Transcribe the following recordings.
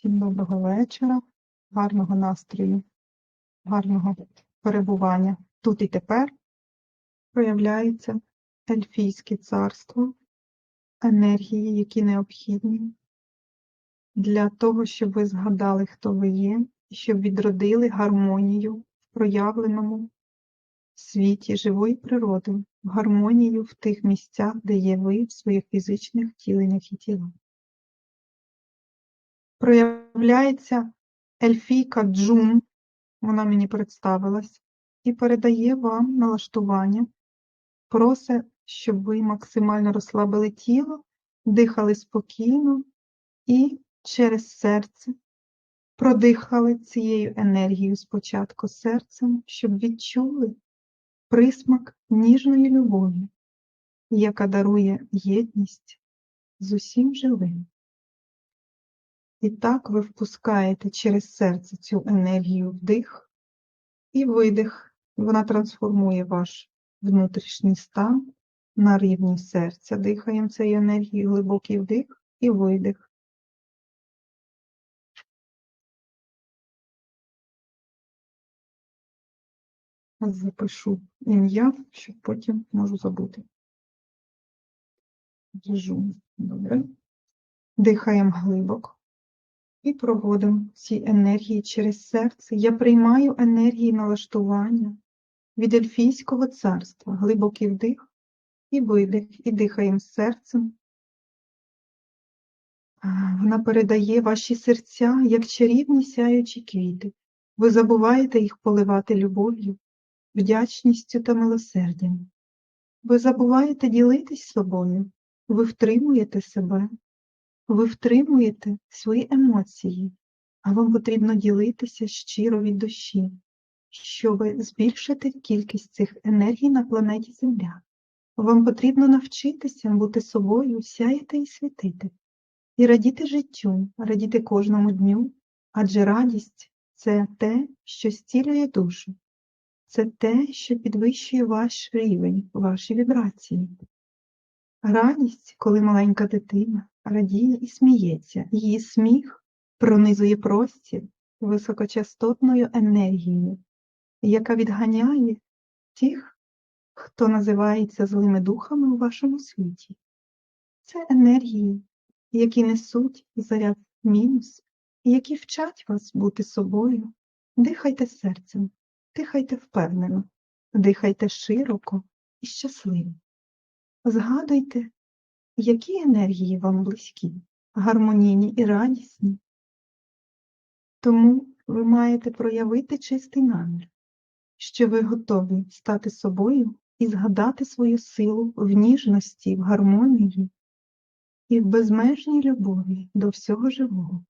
Всім доброго вечора, гарного настрою, гарного перебування. Тут і тепер проявляється ельфійське царство, енергії, які необхідні для того, щоб ви згадали, хто ви є, і щоб відродили гармонію в проявленому світі живої природи, гармонію в тих місцях, де є ви в своїх фізичних втіленнях і тілах. Проявляється ельфійка Джун, вона мені представилась, і передає вам налаштування, просить, щоб ви максимально розслабили тіло, дихали спокійно і через серце продихали цією енергією спочатку серцем, щоб відчули присмак ніжної любові, яка дарує єдність з усім живим. І так ви впускаєте через серце цю енергію вдих і видих. Вона трансформує ваш внутрішній стан на рівні серця. Дихаємо цією енергією, глибокий вдих і видих. Запишу ім'я, щоб потім можу забути. Жу. Добре. Дихаємо глибоко і проводимо ці енергії через серце. Я приймаю енергії налаштування від Ельфійського царства, глибокий вдих і видих, і дихаємо серцем. Вона передає ваші серця, як чарівні сяючі квіти. Ви забуваєте їх поливати любов'ю, вдячністю та милосердям. Ви забуваєте ділитись собою, ви втримуєте себе. Ви втримуєте свої емоції, а вам потрібно ділитися щиро від душі, щоб збільшити кількість цих енергій на планеті Земля. Вам потрібно навчитися бути собою, сяяти і світити, і радіти життю, радіти кожному дню, адже радість це те, що зцілює душу, це те, що підвищує ваш рівень, ваші вібрації. Радість, коли маленька дитина радіє і сміється, її сміх пронизує простір високочастотною енергією, яка відганяє тих, хто називається злими духами у вашому світі. Це енергії, які несуть заряд мінус, які вчать вас бути собою. Дихайте серцем, дихайте впевнено, дихайте широко і щасливо. Згадуйте, які енергії вам близькі, гармонійні і радісні. Тому ви маєте проявити чистий намір, що ви готові стати собою і згадати свою силу в ніжності, в гармонії і в безмежній любові до всього живого.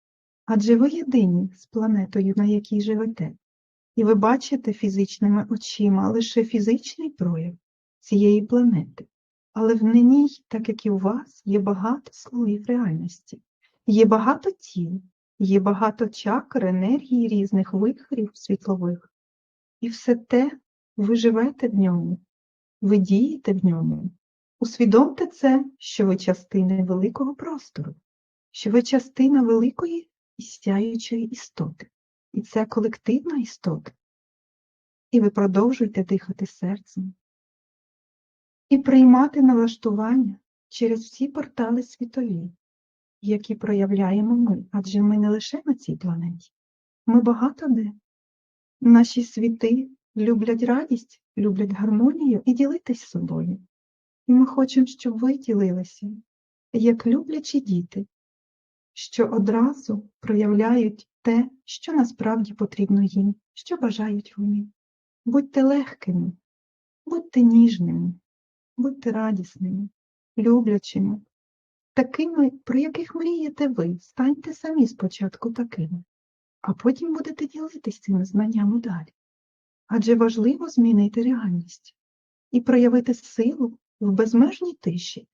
Адже ви єдині з планетою, на якій живете, і ви бачите фізичними очима лише фізичний прояв цієї планети. Але в ній, так як і у вас, є багато слоїв реальності, є багато тіл, є багато чакр, енергії різних вихорів світлових. І все те ви живете в ньому, ви дієте в ньому. Усвідомте це, що ви частина великого простору, що ви частина великої і сяючої істоти. І це колективна істота. І ви продовжуєте дихати серцем і приймати налаштування через всі портали світові, які проявляємо ми, адже ми не лише на цій планеті, ми багато де. Наші світи люблять радість, люблять гармонію і ділитись собою. І ми хочемо, щоб ви ділилися, як люблячі діти, що одразу проявляють те, що насправді потрібно їм, що бажають вони. Будьте легкими, будьте ніжними, будьте радісними, люблячими, такими, про яких мрієте ви, станьте самі спочатку такими, а потім будете ділитися цими знаннями далі. Адже важливо змінити реальність і проявити силу в безмежній тиші.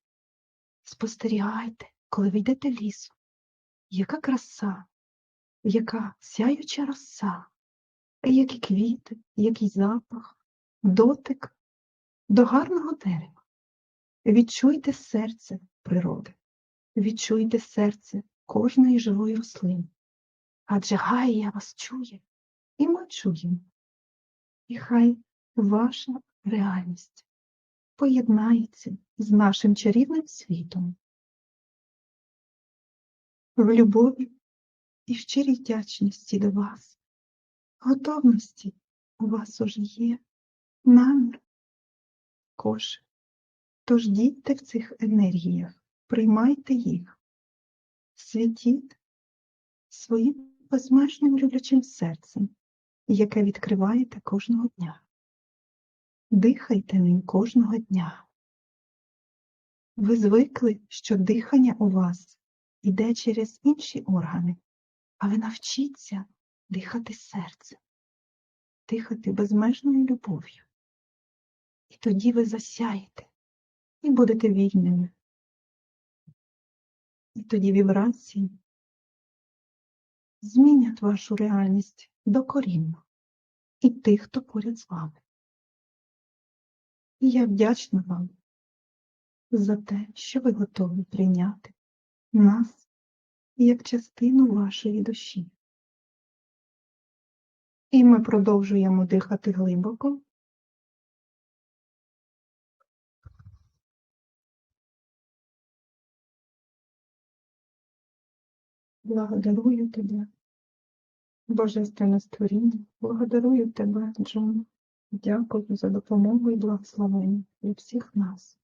Спостерігайте, коли ви йдете лісом, яка краса, яка сяюча роса, які квіти, який запах, дотик до гарного дерева. Відчуйте серце природи, відчуйте серце кожної живої рослини. адже Гая вас чує, і ми чуємо. І хай ваша реальність поєднається з нашим чарівним світом. В любові і в щирій вдячності до вас, готовності у вас уже є, намір також. Тож дійте в цих енергіях, приймайте їх, світіть своїм безмежним люблячим серцем, яке відкриваєте кожного дня. Дихайте ним кожного дня. Ви звикли, що дихання у вас іде через інші органи, а ви навчіться дихати серцем, дихати безмежною любов'ю. І тоді ви засяєте і будете вільними. І тоді вібрації змінять вашу реальність докорінно і тих, хто поряд з вами. І я вдячна вам за те, що ви готові прийняти нас як частину вашої душі. І ми продовжуємо дихати глибоко. Благодарую тебе, Божественне створіння, благодарую тебе, Джон. Дякую за допомогу і благословення від всіх нас.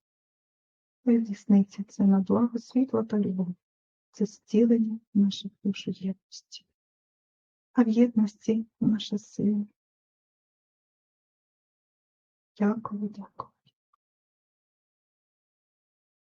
Хай це на благо світла та любов, це зцілення наших душ у єдності, а в єдності наша сила. Дякую, дякую.